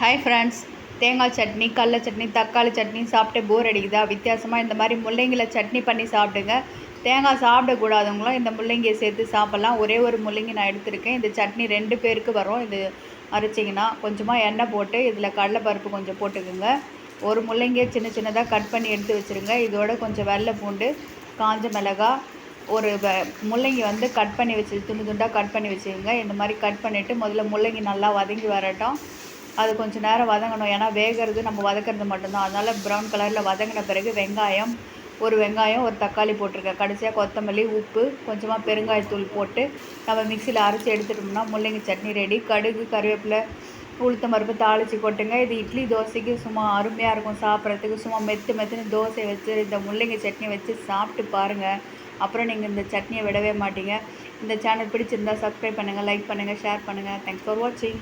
Hi friends தேங்காய் சட்னி கடல சட்னி தக்காளி சட்னி சாப்பிட்டு போர் அடிக்குதா? வித்தியாசமாக இந்த மாதிரி முள்ளங்கியில் சட்னி பண்ணி சாப்பிடுங்க. தேங்காய் சாப்பிடக்கூடாதவங்களும் இந்த முள்ளங்கியை சேர்த்து சாப்பிட்லாம். ஒரே ஒரு முள்ளங்கி நான் எடுத்திருக்கேன். இந்த சட்னி ரெண்டு பேருக்கு வரும். இது அரைச்சிங்கன்னா கொஞ்சமாக எண்ணெய் போட்டு இதில் கடலைப்பருப்பு கொஞ்சம் போட்டுக்கோங்க. ஒரு முள்ளங்கியை சின்ன சின்னதாக கட் பண்ணி எடுத்து வச்சுருங்க. இதோட கொஞ்சம் வெள்ளை பூண்டு காஞ்ச மிளகா ஒரு முள்ளங்கி வந்து கட் பண்ணி வச்சு துண்டு துண்டாக கட் பண்ணி வச்சுக்கோங்க. இந்த மாதிரி கட் பண்ணிவிட்டு முதல்ல முள்ளங்கி நல்லா வதங்கி வரட்டும். அது கொஞ்சம் நேரம் வதங்கணும். ஏன்னா வேகிறது நம்ம வதக்கிறது மட்டும்தான். அதனால் ப்ரௌன் கலரில் வதங்கின பிறகு வெங்காயம் ஒரு வெங்காயம் ஒரு தக்காளி போட்டிருக்கேன். கடைசியாக கொத்தமல்லி உப்பு கொஞ்சமாக பெருங்காயத்தூள் போட்டு நம்ம மிக்சியில் அரைச்சி எடுத்துட்டோம்னா முள்ளங்கி சட்னி ரெடி கடுகு கருவேப்பிலை உளுத்தம் பருப்பு தாளித்து கொட்டுங்க இது இட்லி தோசைக்கு சும்மா அருமையாக இருக்கும் சாப்பிட்றதுக்கு. சும்மா மெத்து மெத்துன்னு தோசை வச்சு இந்த முள்ளங்கி சட்னி வச்சு சாப்பிட்டு பாருங்கள் அப்புறம் நீங்கள் இந்த சட்னியை விடவே மாட்டீங்க. இந்த சேனல் பிடிச்சிருந்தா சப்ஸ்கிரைப் பண்ணுங்கள் லைக் பண்ணுங்கள் ஷேர் பண்ணுங்கள் தேங்க்ஸ் ஃபார் வாட்சிங்